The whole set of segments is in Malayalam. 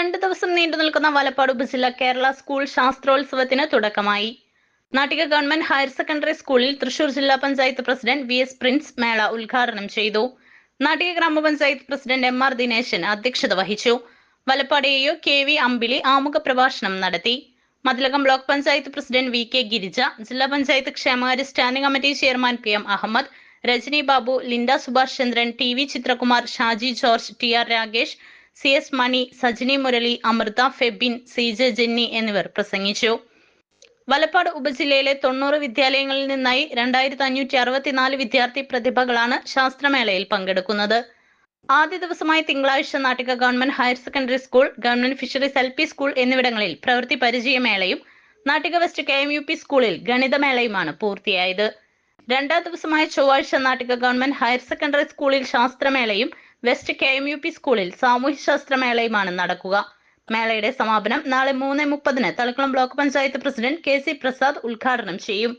രണ്ട് ദിവസം നീണ്ടു നിൽക്കുന്ന വലപ്പാട് ഉപജില്ല കേരള സ്കൂൾ ശാസ്ത്രോത്സവത്തിന് തുടക്കമായി. നാട്ടിക ഗവൺമെന്റ് ഹയർ സെക്കൻഡറി സ്കൂളിൽ തൃശൂർ ജില്ലാ panchayat president V S Prince മേള ഉദ്ഘാടനം ചെയ്തു. നാട്ടിക ഗ്രാമപഞ്ചായത്ത് പ്രസിഡന്റ് എം ആർ ദിനേശൻ അധ്യക്ഷത വഹിച്ചു. Valappad A K V Ambili ആമുഖ പ്രഭാഷണം നടത്തി. Mathilakam block panchayat president V K Girija ജില്ലാ പഞ്ചായത്ത് ക്ഷേമകാര്യ standing committee chairman P M Ahammed Rajani Babu Linda Subhash Chandran T V Chithrakumar Shaji George T R Ragesh C S Mani Sajini Murali Amrutha Febin C J Jenny എന്നിവർ പ്രസംഗിച്ചു. വലപ്പാട് ഉപജില്ലയിലെ തൊണ്ണൂറ് വിദ്യാലയങ്ങളിൽ നിന്നായി രണ്ടായിരത്തി അഞ്ഞൂറ്റി അറുപത്തിനാല് വിദ്യാർത്ഥി പ്രതിഭകളാണ് ശാസ്ത്രമേളയിൽ പങ്കെടുക്കുന്നത്. ആദ്യ ദിവസമായ തിങ്കളാഴ്ച Nattika government higher secondary school government fisheries L P school എന്നിവിടങ്ങളിൽ പ്രവൃത്തി പരിചയമേളയും Nattika west K M U P സ്കൂളിൽ ഗണിതമേളയുമാണ് പൂർത്തിയായത്. രണ്ടാം ദിവസമായ ചൊവ്വാഴ്ച നാട്ടിക ഗവൺമെന്റ് ഹയർ സെക്കൻഡറി സ്കൂളിൽ ശാസ്ത്രമേളയും west K M U P സ്കൂളിൽ സാമൂഹ്യശാസ്ത്രമേളയുമാണ് നടക്കുക. മേളയുടെ സമാപനം നാളെ മൂന്ന് മുപ്പതിന് Thalikulam block panchayat president K C Prasad ഉദ്ഘാടനം ചെയ്യും.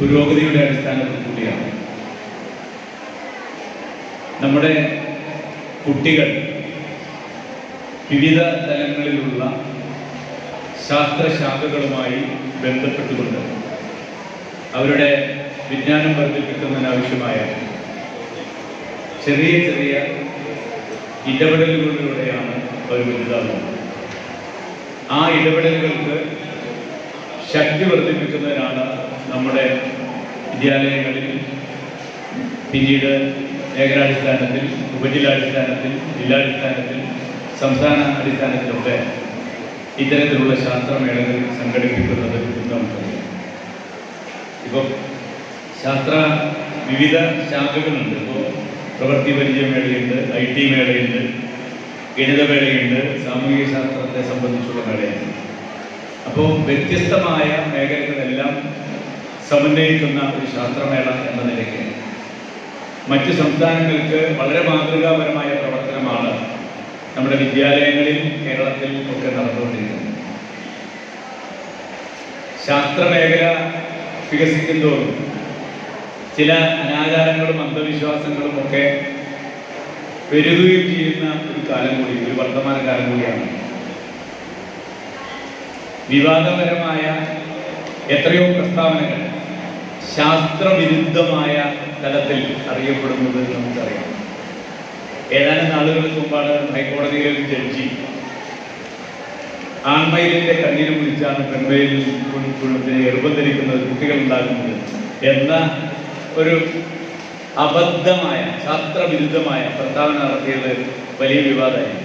പുരോഗതിയുടെ അടിസ്ഥാനത്തിൽ കൂടിയാണ്. നമ്മുടെ കുട്ടികൾ വിവിധ തലങ്ങളിലുള്ള ശാസ്ത്രശാഖകളുമായി ബന്ധപ്പെട്ടുകൊണ്ട് അവരുടെ വിജ്ഞാനം വർദ്ധിപ്പിക്കുന്നതിനാവശ്യമായ ചെറിയ ചെറിയ ഇടപെടലുകളിലൂടെയാണ് അവർ വലുതാകുന്നത്. ആ ഇടപെടലുകൾക്ക് ശക്തി വർദ്ധിപ്പിക്കുന്നതിനാണ് നമ്മുടെ വിദ്യാലയങ്ങളിൽ പിന്നീട് മേഖലാടിസ്ഥാനത്തിൽ ഉപജില്ലാടിസ്ഥാനത്തിൽ ജില്ലാടിസ്ഥാനത്തിൽ സംസ്ഥാന അടിസ്ഥാനത്തിലൊക്കെ ഇത്തരത്തിലുള്ള ശാസ്ത്രമേളകൾ സംഘടിപ്പിക്കുന്നത് നമുക്കറിയാം ഇപ്പോൾ ശാസ്ത്ര വിവിധ ശാഖകളുണ്ട്. ഇപ്പോൾ പ്രവൃത്തി പരിചയ മേളയുണ്ട് ഐ ടി മേളയുണ്ട് ഗണിതമേളയുണ്ട് സാമൂഹിക ശാസ്ത്രത്തെ സംബന്ധിച്ചുള്ള മേളയുണ്ട്. അപ്പോൾ വ്യത്യസ്തമായ മേഖലകളെല്ലാം സമന്വയിക്കുന്ന ഒരു ശാസ്ത്രമേള എന്ന നിലയ്ക്ക്. മറ്റ് സംസ്ഥാനങ്ങൾക്ക് വളരെ മാതൃകാപരമായ പ്രവർത്തനമാണ് നമ്മുടെ വിദ്യാലയങ്ങളിൽ കേരളത്തിൽ ഒക്കെ നടന്നുകൊണ്ടിരിക്കുന്നത്. ശാസ്ത്രമേഖല വികസിക്കുന്തോറും ചില അനാചാരങ്ങളും അന്ധവിശ്വാസങ്ങളും ഒക്കെ പെരുകുകയും ചെയ്യുന്ന ഒരു കാലം കൂടി ഒരു വർത്തമാന കാലം കൂടിയാണ്. വിവാദപരമായ എത്രയോ പ്രസ്താവനകൾ ശാസ്ത്രവിരുദ്ധമായ തലത്തിൽ അറിയപ്പെടുന്നത് നമുക്കറിയാം. ഏതാനും നാളുകൾക്ക് മുമ്പാണ് ഹൈക്കോടതിയിലെ ഒരു ജഡ്ജി ആൺമയിലിന്റെ കണ്ണീര് കുടിച്ചാണ് പെൺമയിൽ ധരിക്കുന്നത് കുട്ടികൾ ഉണ്ടാകുന്നത് എന്ന ഒരു അബദ്ധമായ ശാസ്ത്രവിരുദ്ധമായ പ്രസ്താവന നടത്തിയത് വലിയ വിവാദമായി